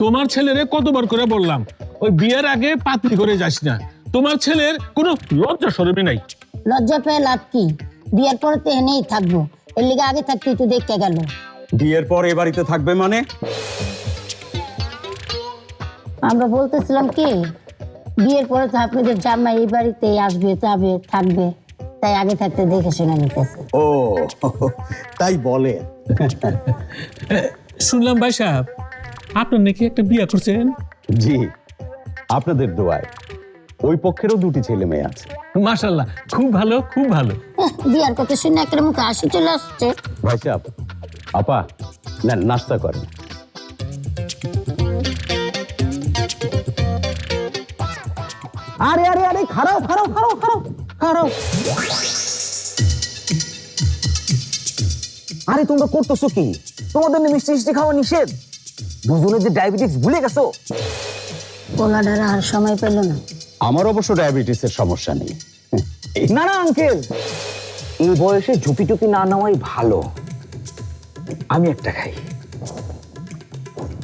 তোমার ছেলেরে কতবার করে বললাম ওই বিয়ের আগে পাত্রী করে যাস না। তোমার ছেলের কোনো লজ্জা সরবে নাই। লজ্জা পেয়ে লাভ কি? বিয়ের পরে তো এনেই থাকব। এর লিগে আগে থাকতে একটু দেখতে গেল। বিয়ের পর এ বাড়িতে থাকবে মানে? আমরা বলতেছিলাম কি বিয়ের পরে তো আপনাদের জামাই এই বাড়িতে আসবে যাবে থাকবে। তাই আগে থাকতে দেখে শুনে নিতেছে। ও তাই বলে। শুনলাম ভাই সাহেব আপনার নাকি একটা বিয়ে করছেন? জি আপনাদের দোয়ায়। ওই পক্ষেরও দুটি ছেলে মেয়ে আছে। মাশাল্লাহ খুব ভালো খুব ভালো। বিয়ার কথা শুনে একটা মুখে হাসি চলে আসছে। ভাই সাহেব আপা না নাস্তা করেন। আরে আরে আরে খারাপ খারাপ খারাপ খারাপ খারাপ আরে তোমরা করতেছো কি? তোমাদের মিষ্টি মিষ্টি খাওয়া নিষেধ? দুজনের যে ডায়াবেটিস ভুলে গেছো? পোলাডারা আর সময় পেল না। আমার অবশ্য ডায়াবেটিসের সমস্যা নেই। না না আঙ্কেল এই বয়সে ঝুপি টুপি না নেওয়াই ভালো। আমি একটা খাই।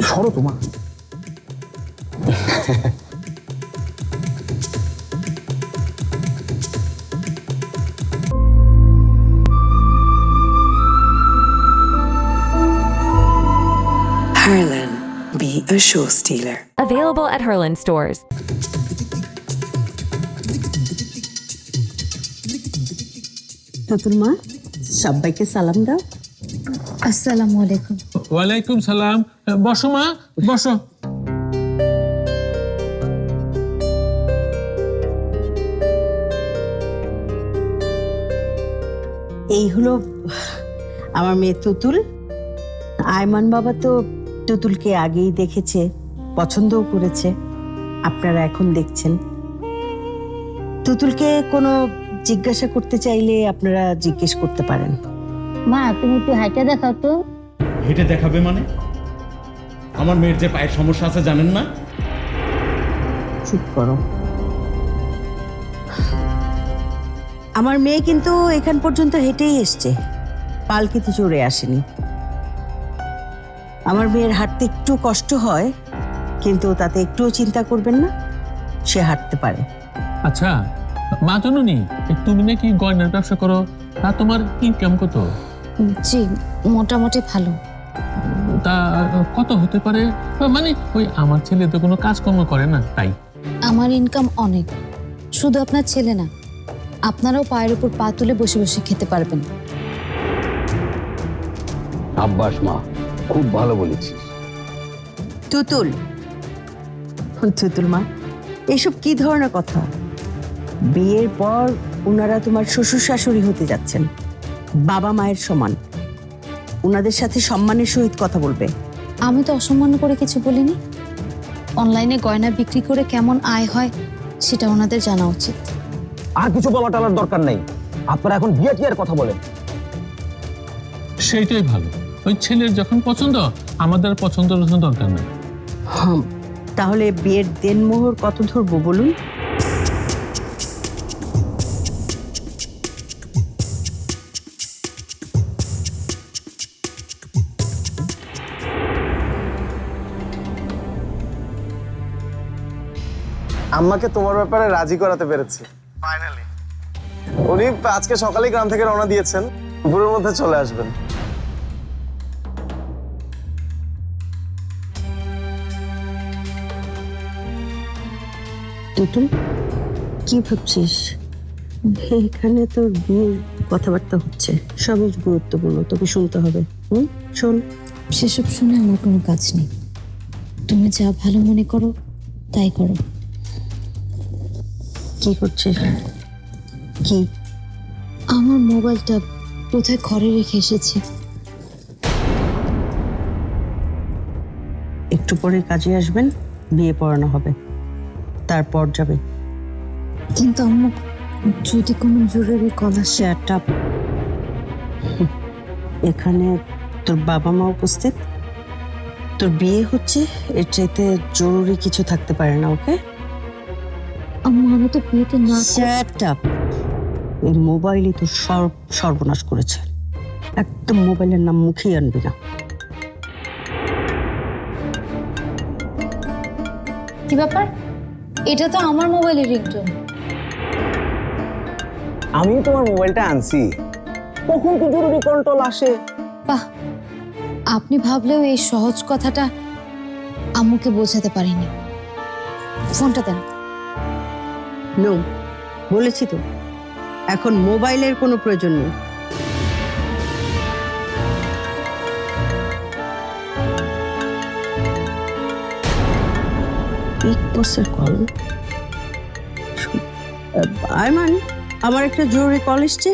সরো তোমার a show stealer. Available at Herland stores. নতুন মা সবাইকে সালাম দাও। আসসালামু আলাইকুম ওয়ালাইকুম সালাম। বসো মা বসো। এই হলো আমার মেয়ে তুতুল। আয়মান বাবা তো তুতুলকে আগেই দেখেছে পছন্দও করেছে। আপনারা এখন দেখছেন। তুতুলকে কোনো জিজ্ঞাসা করতে চাইলে আপনারা জিজ্ঞেস করতে পারেন। মা তুমি একটু হাইটা দেখাও তো। হেঁটে দেখাবে মানে? আমার মেয়ের যে পায়ের সমস্যা আছে জানেন না? চুপ করো। আমার মেয়ে কিন্তু এখান পর্যন্ত হেঁটেই এসছে। পালকিতে চড়ে আসেনি। আমার মেয়ের হাঁটতে একটু কষ্ট হয় কিন্তু তাতে একটুও চিন্তা করবেন না সে হাঁটতে পারে। আচ্ছা মা জননী তুমি নাকি গয়নার ব্যবসা করো? তা তোমার ইনকাম কত? জি মোটামুটি ভালো। তা কত হতে পারে? মানে ওই আমার ছেলে তো কোনো কাজকর্ম করে না তাই। আমার ইনকাম অনেক শুধু আপনার ছেলে না আপনারাও পায়ের উপর পা তুলে বসে বসে খেতে পারবেন। আব্বাস মা খুব ভালো বলেছিস। তুতুল। তুতুল মা এসব কি ধরনের কথা? বিয়ের পর ওনারা তোমার শ্বশুর শাশুড়ি হতে যাচ্ছেন। বাবা মায়ের সমান। ওনাদের সাথে সম্মানের সহিত কথা বলবে। আমি তো অসম্মান করে কিছু বলিনি। অনলাইনে গয়না বিক্রি করে কেমন আয় হয় সেটা ওনাদের জানা উচিত। আর কিছু বলা টালার দরকার নেই। আপনারা এখন বিয়ে টিয়ার কথা বলেন? সেইটাই ভালো। ওই ছেলের যখন পছন্দ আমাদের পছন্দ টছন্দ দরকার নেই। হুম তাহলে বিয়ের দেনমোহর কত ধরবো বলুন? আম্মাকে তোমার ব্যাপারে রাজি করাতে পেরেছি। ফাইনালি উনি আজকে সকালেই গ্রাম থেকে রওনা দিয়েছেন দুপুরের মধ্যে চলে আসবেন। কি ভাবছিস? এখানে তোর বিয়ের কথাবার্তা হচ্ছে। সবই গুরুত্বপূর্ণ তোকে শুনতে হবে। হুম? শোন। সেসব শুনে আমার কোনো কাজ নেই। তুমি যা ভালো মনে করো তাই করো। কি করছিস? কি? আমার মোবাইলটা কোথায় ঘরে রেখে এসেছি? একটু পরে কাজে আসবেন বিয়ে পড়ানো হবে। তারপর যাবে। কিন্তু আম্মু যদি কোনো জরুরি কল আসে? শেয়ারটা এখানে তোর বাবা মা উপস্থিত। তোর বিয়ে হচ্ছে এর চাইতে জরুরি কিছু থাকতে পারে না ওকে? আম্মু আমি তো বিয়েতে না এই মোবাইলই তো সর্ব সর্বনাশ করেছে। একদম মোবাইলের নাম মুখেই আনবি না। কি ব্যাপার? এটা তো আমার মোবাইলের রিংটোন আমি তোমার মোবাইলটা আনছি। কখন কি জরুরি কন্ট্রোল আসে? বাহ আপনি ভাবলেও এই সহজ কথাটা আম্মুকে বোঝাতে পারিনি। ফোনটা দেন। নো বলেছি তো এখন মোবাইলের কোনো প্রয়োজন নেই। বিগ বসের কল। আয়মান আমার একটা জরুরি কল এসছে।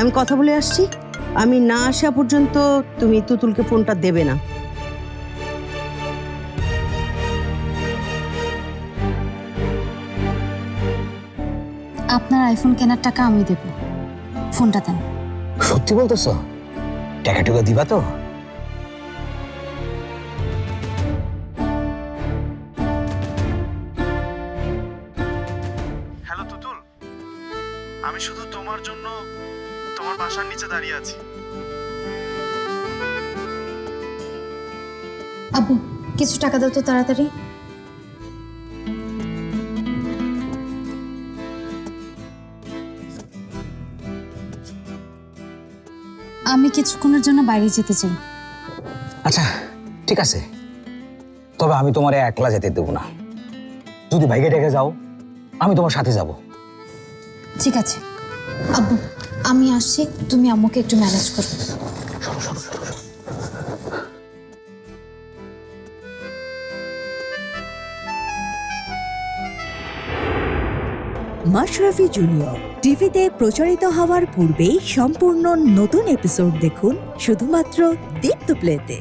আমি কথা বলে আসছি। আমি না আসা পর্যন্ত তুমি তুতুলকে ফোনটা দেবে না। আপনার আইফোন কেনার টাকা আমি দেব। ফোনটা দেন। সত্যি বলতেছো? টাকা টুকা দিবা তো? আমি শুধু তোমার জন্য তোমার বাসার নিচে দাঁড়িয়ে আছি। আব্বু কিছু টাকা দাও তো তাড়াতাড়ি। আমি কিছুক্ষণের জন্য বাইরে যেতে চাই। আচ্ছা ঠিক আছে। তবে আমি তোমার একলা যেতে দেবো না। যদি বাইকে ডেকে যাও আমি তোমার সাথে যাব। ঠিক আছে। আব্বু, আমি আসছি, তুমি আম্মুকে একটু ম্যানেজ করো। মাশরাফি জুনিয়র, টিভিতে প্রচারিত হওয়ার পূর্বেই সম্পূর্ণ নতুন এপিসোড দেখুন শুধুমাত্র দীপ্ত প্লেতে